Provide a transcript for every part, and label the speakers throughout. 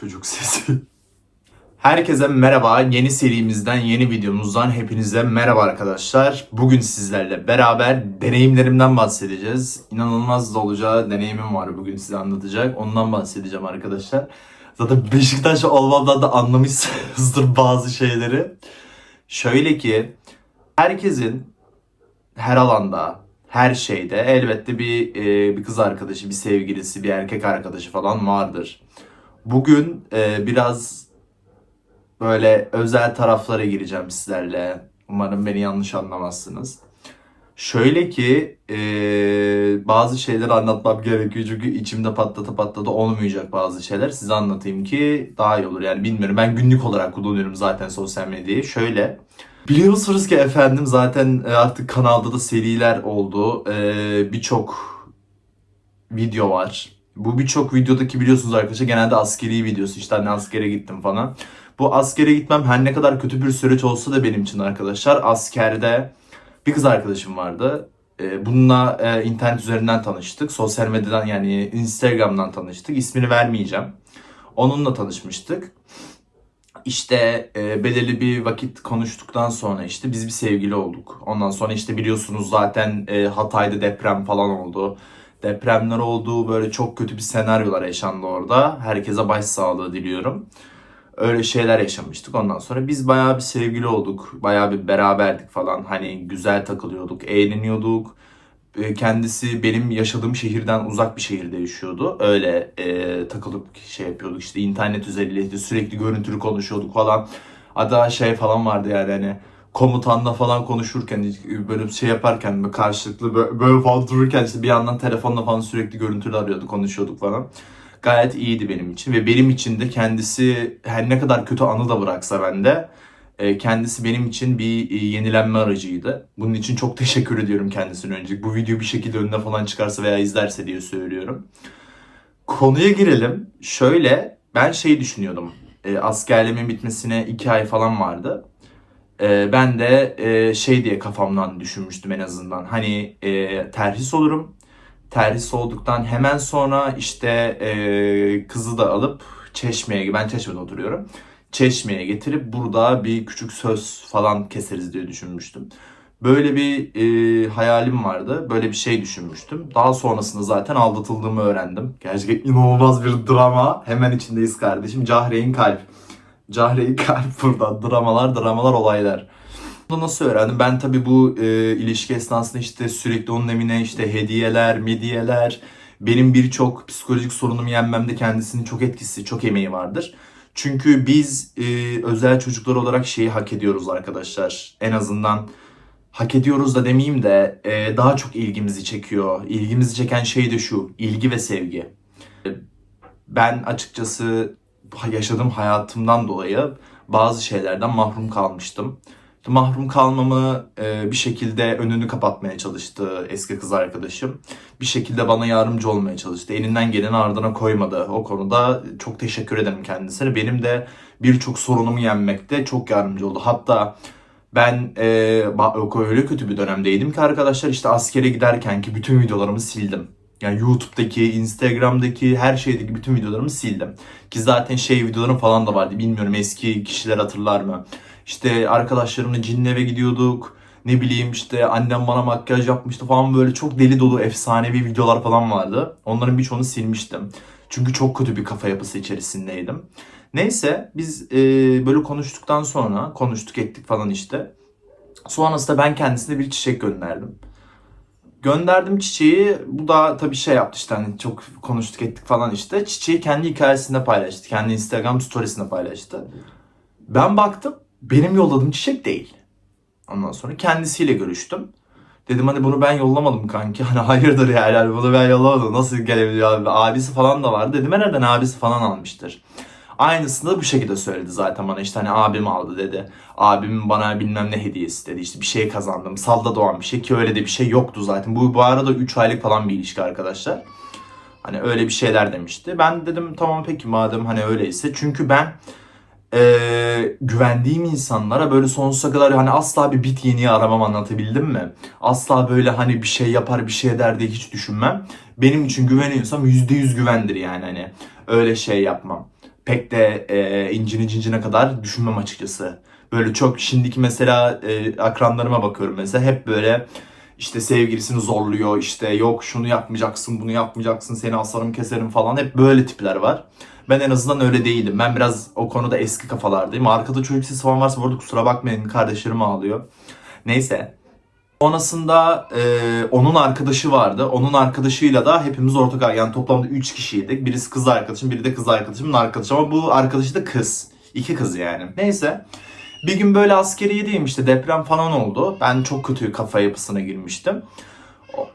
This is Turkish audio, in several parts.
Speaker 1: Çocuk sesi. Herkese merhaba. Yeni serimizden, yeni videomuzdan hepinize merhaba arkadaşlar. Bugün sizlerle beraber deneyimlerimden bahsedeceğiz. İnanılmaz da olacağı deneyimim var bugün size anlatacak. Ondan bahsedeceğim arkadaşlar. Zaten Beşiktaş olmamdan da anlamışsınızdır bazı şeyleri. Şöyle ki herkesin her alanda, her şeyde elbette bir e, bir kız arkadaşı, bir sevgilisi, bir erkek arkadaşı falan vardır. Bugün e, biraz böyle özel taraflara gireceğim sizlerle. Umarım beni yanlış anlamazsınız. Şöyle ki e, bazı şeyleri anlatmam gerekiyor çünkü içimde patlata patlata olmayacak bazı şeyler. Size anlatayım ki daha iyi olur. Yani bilmiyorum ben günlük olarak kullanıyorum zaten sosyal medyayı. Şöyle biliyorsunuz ki efendim zaten e, artık kanalda da seriler oldu. E, Birçok video var. Bu birçok videodaki biliyorsunuz arkadaşlar genelde askeri videosu işte hani askere gittim falan. Bu askere gitmem her ne kadar kötü bir süreç olsa da benim için arkadaşlar askerde bir kız arkadaşım vardı. Ee, Bununla e, internet üzerinden tanıştık. Sosyal medyadan yani Instagram'dan tanıştık. İsmini vermeyeceğim. Onunla tanışmıştık. İşte e, belirli bir vakit konuştuktan sonra işte biz bir sevgili olduk. Ondan sonra işte biliyorsunuz zaten e, Hatay'da deprem falan oldu. Depremler oldu. Böyle çok kötü bir senaryolar yaşandı orada. Herkese başsağlığı diliyorum. Öyle şeyler yaşamıştık. Ondan sonra biz bayağı bir sevgili olduk. Bayağı bir beraberdik falan. Hani güzel takılıyorduk, eğleniyorduk. E, Kendisi benim yaşadığım şehirden uzak bir şehirde yaşıyordu. Öyle e, takılıp şey yapıyorduk işte internet üzeriyle sürekli görüntülü konuşuyorduk falan. Hatta şey falan vardı yani hani komutanla falan konuşurken böyle bir şey yaparken böyle karşılıklı böyle, böyle falan dururken işte bir yandan telefonla falan sürekli görüntülü arıyordu konuşuyorduk falan. Gayet iyiydi benim için ve benim için de kendisi her ne kadar kötü anı da bıraksa bende e, kendisi benim için bir e, yenilenme aracıydı. Bunun için çok teşekkür ediyorum kendisine önce. Bu video bir şekilde önüne falan çıkarsa veya izlerse diye söylüyorum. Konuya girelim. Şöyle ben şey düşünüyordum. E, askerliğimin bitmesine iki ay falan vardı. E, ben de e, şey diye kafamdan düşünmüştüm en azından. Hani e, terhis olurum. Terhis olduktan hemen sonra işte e, kızı da alıp Çeşme'ye, ben Çeşme'de oturuyorum. Çeşme'ye getirip burada bir küçük söz falan keseriz diye düşünmüştüm. Böyle bir e, hayalim vardı. Böyle bir şey düşünmüştüm. Daha sonrasında zaten aldatıldığımı öğrendim. Gerçekten inanılmaz bir drama. Hemen içindeyiz kardeşim. Cahreyn Kalp. Cahreyn Kalp burada. Dramalar, dramalar, olaylar. Bunu nasıl öğrendim? Ben tabii bu e, ilişki esnasında işte sürekli onun evine işte hediyeler, midyeler, benim birçok psikolojik sorunumu yenmemde kendisinin çok etkisi, çok emeği vardır. Çünkü biz e, özel çocuklar olarak şeyi hak ediyoruz arkadaşlar. En azından hak ediyoruz da demeyeyim de e, daha çok ilgimizi çekiyor. İlgimizi çeken şey de şu, ilgi ve sevgi. E, Ben açıkçası yaşadığım hayatımdan dolayı bazı şeylerden mahrum kalmıştım. Mahrum kalmamı e, bir şekilde önünü kapatmaya çalıştı eski kız arkadaşım. Bir şekilde bana yardımcı olmaya çalıştı. Elinden geleni ardına koymadı. O konuda çok teşekkür ederim kendisine. Benim de birçok sorunumu yenmekte çok yardımcı oldu. Hatta ben e, öyle kötü bir dönemdeydim ki arkadaşlar işte askere giderken ki bütün videolarımı sildim. Yani YouTube'daki, Instagram'daki, her şeydeki bütün videolarımı sildim. Ki zaten şey videolarım falan da vardı. Bilmiyorum eski kişiler hatırlar mı? İşte arkadaşlarımla Cinev'e gidiyorduk. Ne bileyim işte annem bana makyaj yapmıştı falan böyle çok deli dolu efsanevi videolar falan vardı. Onların birçoğunu silmiştim. Çünkü çok kötü bir kafa yapısı içerisindeydim. Neyse biz e, böyle konuştuktan sonra konuştuk ettik falan işte. Sonrasında ben kendisine bir çiçek gönderdim. Gönderdim çiçeği. Bu da tabii şey yaptı işte hani çok konuştuk ettik falan işte. Çiçeği kendi hikayesinde paylaştı. Kendi Instagram storiesinde paylaştı. Ben baktım benim yolladığım çiçek değil. Ondan sonra kendisiyle görüştüm. Dedim hani bunu ben yollamadım kanki. Hani hayırdır yani hani bunu ben yollamadım. Nasıl gelebiliyor abi? Abisi falan da vardı. Dedim herhalde abisi falan almıştır. Aynısını da bu şekilde söyledi zaten bana işte hani abim aldı dedi. Abim bana bilmem ne hediyesi dedi. İşte bir şey kazandım. Salda doğan bir şey ki öyle de bir şey yoktu zaten. Bu bu arada 3 aylık falan bir ilişki arkadaşlar. Hani öyle bir şeyler demişti. Ben dedim tamam peki madem hani öyleyse. Çünkü ben eee, güvendiğim insanlara böyle sonsuza kadar hani asla bir bit yeniği aramam anlatabildim mi? Asla böyle hani bir şey yapar bir şey eder diye hiç düşünmem. Benim için güveniyorsam %100 güvendir yani hani öyle şey yapmam. Pek de e, incini cincine kadar düşünmem açıkçası. Böyle çok şimdiki mesela e, akranlarıma bakıyorum mesela hep böyle işte sevgilisini zorluyor işte yok şunu yapmayacaksın bunu yapmayacaksın seni asarım keserim falan hep böyle tipler var. Ben en azından öyle değilim. Ben biraz o konuda eski kafalardayım. Arkada çocuk sesi falan varsa bu arada kusura bakmayın kardeşlerim ağlıyor. Neyse. Sonrasında e, onun arkadaşı vardı. Onun arkadaşıyla da hepimiz ortak yani toplamda 3 kişiydik. Birisi kız arkadaşım, biri de kız arkadaşımın arkadaşı ama bu arkadaşı da kız. İki kız yani. Neyse. Bir gün böyle askeriyedeyim işte deprem falan oldu. Ben çok kötü kafa yapısına girmiştim. O...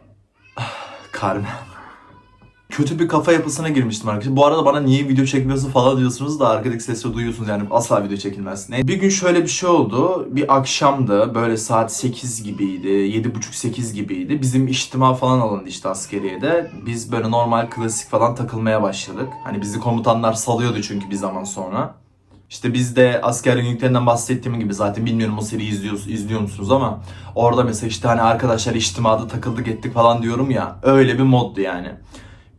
Speaker 1: Karnım. Kötü bir kafa yapısına girmiştim arkadaşlar. Bu arada bana niye video çekmiyorsun falan diyorsunuz da arkadaki sesi duyuyorsunuz yani asla video çekilmez. Ne? Bir gün şöyle bir şey oldu. Bir akşamdı böyle saat 8 gibiydi. 7.30-8 gibiydi. Bizim içtima falan alındı işte askeriyede. Biz böyle normal klasik falan takılmaya başladık. Hani bizi komutanlar salıyordu çünkü bir zaman sonra. İşte biz de asker günlüklerinden bahsettiğim gibi zaten bilmiyorum o seriyi izliyor, izliyor musunuz ama orada mesela işte hani arkadaşlar içtimada takıldık ettik falan diyorum ya öyle bir moddu yani.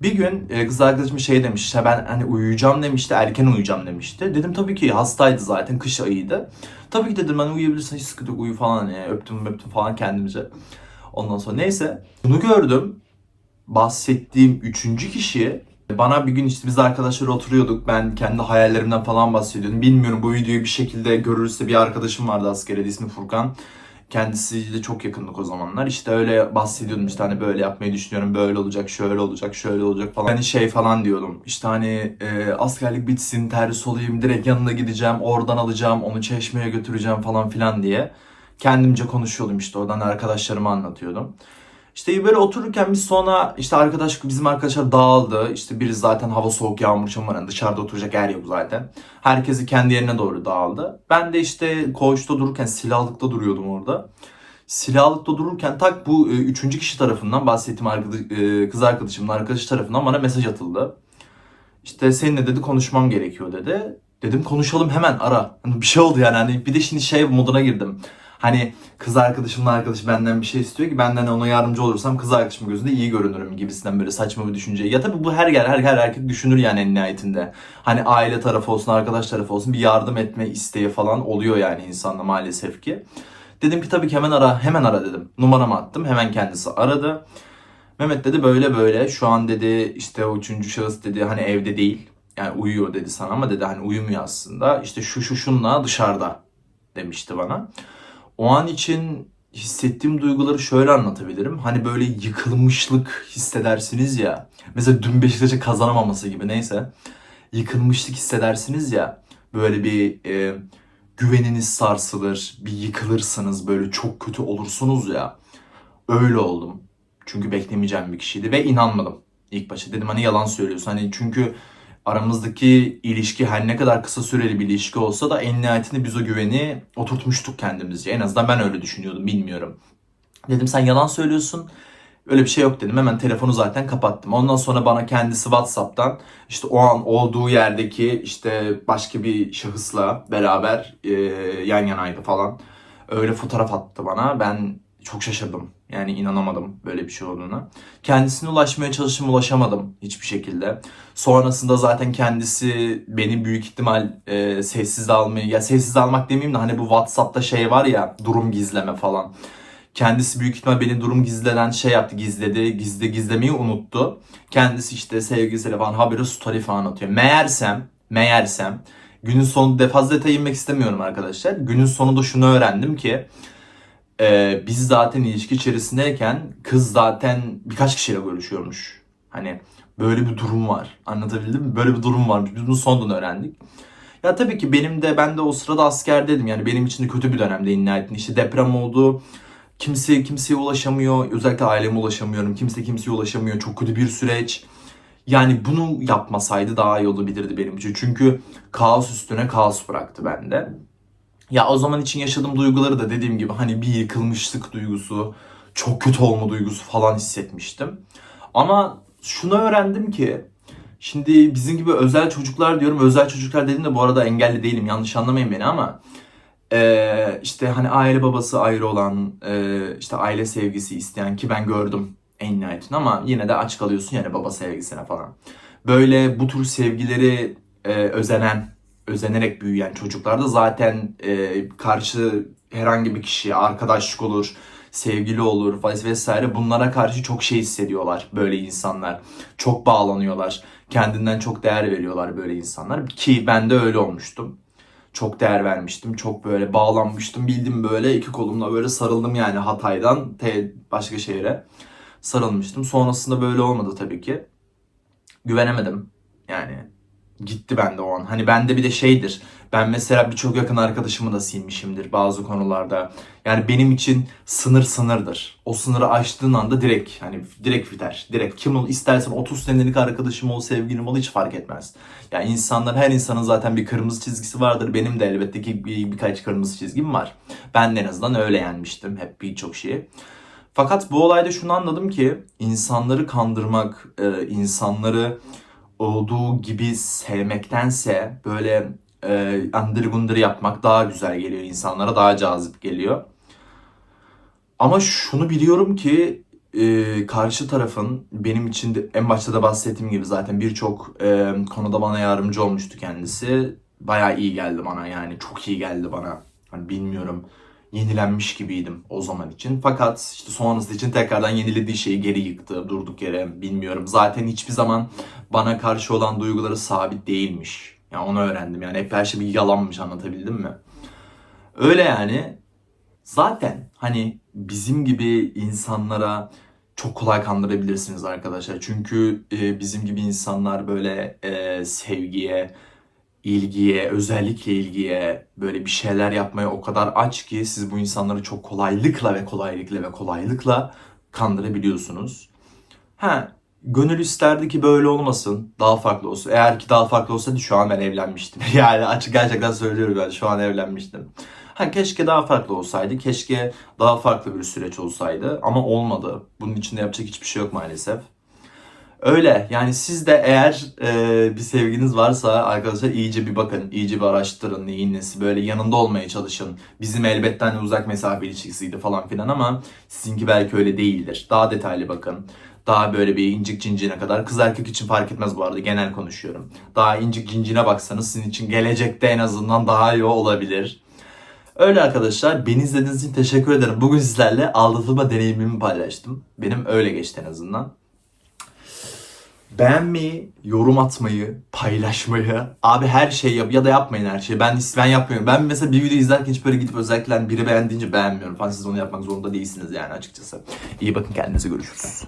Speaker 1: Bir gün e, kız arkadaşım şey demiş ben hani uyuyacağım demişti erken uyuyacağım demişti. Dedim tabii ki hastaydı zaten kış ayıydı. Tabii ki dedim ben uyuyabilirsin hiç sıkıntı yok uyu falan yani öptüm öptüm falan kendimize. Ondan sonra neyse bunu gördüm. Bahsettiğim üçüncü kişi bana bir gün işte biz arkadaşlar oturuyorduk. Ben kendi hayallerimden falan bahsediyordum. Bilmiyorum bu videoyu bir şekilde görürse bir arkadaşım vardı askeriyede ismi Furkan. Kendisiyle çok yakındık o zamanlar. İşte öyle bahsediyordum işte hani böyle yapmayı düşünüyorum. Böyle olacak, şöyle olacak, şöyle olacak falan. Hani şey falan diyordum. İşte hani e, askerlik bitsin, terhis olayım, direkt yanına gideceğim, oradan alacağım, onu çeşmeye götüreceğim falan filan diye. Kendimce konuşuyordum işte oradan arkadaşlarıma anlatıyordum. İşte böyle otururken biz sonra işte arkadaş bizim arkadaşlar dağıldı. İşte biri zaten hava soğuk yağmur çamur yani dışarıda oturacak yer yok zaten. Herkesi kendi yerine doğru dağıldı. Ben de işte koğuşta dururken silahlıkta duruyordum orada. Silahlıkta dururken tak bu e, üçüncü kişi tarafından bahsettiğim arkadaş, e, kız arkadaşımın arkadaşı tarafından bana mesaj atıldı. İşte seninle dedi konuşmam gerekiyor dedi. Dedim konuşalım hemen ara. Hani bir şey oldu yani hani bir de şimdi şey moduna girdim. Hani kız arkadaşımın arkadaşı benden bir şey istiyor ki benden ona yardımcı olursam kız arkadaşımın gözünde iyi görünürüm gibisinden böyle saçma bir düşünce. Ya tabii bu her yer her, her erkek düşünür yani en nihayetinde. Hani aile tarafı olsun arkadaş tarafı olsun bir yardım etme isteği falan oluyor yani insanda maalesef ki. Dedim ki tabii ki hemen ara hemen ara dedim. Numaramı attım hemen kendisi aradı. Mehmet dedi böyle böyle şu an dedi işte o üçüncü şahıs dedi hani evde değil. Yani uyuyor dedi sana ama dedi hani uyumuyor aslında. İşte şu şu şunla dışarıda demişti bana. O an için hissettiğim duyguları şöyle anlatabilirim. Hani böyle yıkılmışlık hissedersiniz ya. Mesela dün Beşiktaş'a kazanamaması gibi neyse. Yıkılmışlık hissedersiniz ya. Böyle bir e, güveniniz sarsılır. Bir yıkılırsınız böyle çok kötü olursunuz ya. Öyle oldum. Çünkü beklemeyeceğim bir kişiydi ve inanmadım ilk başta. Dedim hani yalan söylüyorsun. Hani çünkü aramızdaki ilişki her ne kadar kısa süreli bir ilişki olsa da en nihayetinde biz o güveni oturtmuştuk kendimizce. En azından ben öyle düşünüyordum bilmiyorum. Dedim sen yalan söylüyorsun. Öyle bir şey yok dedim. Hemen telefonu zaten kapattım. Ondan sonra bana kendisi WhatsApp'tan işte o an olduğu yerdeki işte başka bir şahısla beraber e, yan yanaydı falan. Öyle fotoğraf attı bana. Ben çok şaşırdım. Yani inanamadım böyle bir şey olduğuna. Kendisine ulaşmaya çalıştım ulaşamadım hiçbir şekilde. Sonrasında zaten kendisi beni büyük ihtimal e, sessiz almayı ya sessiz almak demeyeyim de hani bu WhatsApp'ta şey var ya durum gizleme falan. Kendisi büyük ihtimal beni durum gizlenen şey yaptı gizledi gizli gizlemeyi unuttu. Kendisi işte sevgilisiyle falan haberi story falan atıyor. Meğersem meğersem günün sonunda fazla detaya inmek istemiyorum arkadaşlar. Günün sonunda şunu öğrendim ki e, biz zaten ilişki içerisindeyken kız zaten birkaç kişiyle görüşüyormuş. Hani böyle bir durum var. Anlatabildim mi? Böyle bir durum var. Biz bunu sonradan öğrendik. Ya tabii ki benim de ben de o sırada askerdeydim. Yani benim için de kötü bir dönemde nihayetinde. İşte deprem oldu. Kimse kimseye ulaşamıyor. Özellikle aileme ulaşamıyorum. Kimse kimseye ulaşamıyor. Çok kötü bir süreç. Yani bunu yapmasaydı daha iyi olabilirdi benim için. Çünkü kaos üstüne kaos bıraktı bende. Ya o zaman için yaşadığım duyguları da dediğim gibi hani bir yıkılmışlık duygusu, çok kötü olma duygusu falan hissetmiştim. Ama şunu öğrendim ki şimdi bizim gibi özel çocuklar diyorum. Özel çocuklar dediğimde bu arada engelli değilim. Yanlış anlamayın beni ama e, işte hani aile babası ayrı olan, e, işte aile sevgisi isteyen ki ben gördüm en nihayetinde ama yine de aç kalıyorsun yani baba sevgisine falan. Böyle bu tür sevgileri e, özenen, özenerek büyüyen çocuklarda zaten e, karşı herhangi bir kişiye arkadaşlık olur, sevgili olur ves- vesaire bunlara karşı çok şey hissediyorlar böyle insanlar. Çok bağlanıyorlar. Kendinden çok değer veriyorlar böyle insanlar ki ben de öyle olmuştum. Çok değer vermiştim. Çok böyle bağlanmıştım. Bildim böyle iki kolumla böyle sarıldım yani Hatay'dan te başka şehre sarılmıştım. Sonrasında böyle olmadı tabii ki. Güvenemedim. Yani gitti bende o an. Hani bende bir de şeydir. Ben mesela birçok yakın arkadaşımı da silmişimdir bazı konularda. Yani benim için sınır sınırdır. O sınırı aştığın anda direkt hani direkt biter. Direkt kim ol istersen 30 senelik arkadaşım ol, sevgilim ol hiç fark etmez. Yani insanlar her insanın zaten bir kırmızı çizgisi vardır. Benim de elbette ki bir, birkaç kırmızı çizgim var. Ben de en azından öyle yenmiştim hep birçok şeyi. Fakat bu olayda şunu anladım ki insanları kandırmak, e, insanları olduğu gibi sevmektense böyle e, andır gundır yapmak daha güzel geliyor insanlara, daha cazip geliyor. Ama şunu biliyorum ki e, karşı tarafın benim için de en başta da bahsettiğim gibi zaten birçok e, konuda bana yardımcı olmuştu kendisi. Bayağı iyi geldi bana yani çok iyi geldi bana. Hani bilmiyorum yenilenmiş gibiydim o zaman için. Fakat işte sonrası için tekrardan yenilediği şeyi geri yıktı durduk yere bilmiyorum. Zaten hiçbir zaman bana karşı olan duyguları sabit değilmiş. Yani onu öğrendim yani hep her şey bir yalanmış anlatabildim mi? Öyle yani zaten hani bizim gibi insanlara çok kolay kandırabilirsiniz arkadaşlar. Çünkü e, bizim gibi insanlar böyle e, sevgiye, ilgiye, özellikle ilgiye böyle bir şeyler yapmaya o kadar aç ki siz bu insanları çok kolaylıkla ve kolaylıkla ve kolaylıkla kandırabiliyorsunuz. Ha, gönül isterdi ki böyle olmasın, daha farklı olsun. Eğer ki daha farklı olsaydı şu an ben evlenmiştim. Yani açık gerçekten söylüyorum ben şu an evlenmiştim. Ha keşke daha farklı olsaydı, keşke daha farklı bir süreç olsaydı ama olmadı. Bunun içinde yapacak hiçbir şey yok maalesef. Öyle yani siz de eğer e, bir sevginiz varsa arkadaşlar iyice bir bakın, iyice bir araştırın neyin nesi böyle yanında olmaya çalışın. Bizim elbette hani uzak mesafe ilişkisiydi falan filan ama sizinki belki öyle değildir. Daha detaylı bakın. Daha böyle bir incik cincine kadar. Kız erkek için fark etmez bu arada genel konuşuyorum. Daha incik cincine baksanız sizin için gelecekte en azından daha iyi olabilir. Öyle arkadaşlar beni izlediğiniz için teşekkür ederim. Bugün sizlerle aldatılma deneyimimi paylaştım. Benim öyle geçti en azından beğenmeyi, yorum atmayı, paylaşmayı, abi her şeyi yap ya da yapmayın her şeyi. Ben ben yapmıyorum. Ben mesela bir video izlerken hiç böyle gidip özellikle hani biri beğendiğince beğenmiyorum falan. Siz onu yapmak zorunda değilsiniz yani açıkçası. İyi bakın kendinize görüşürüz.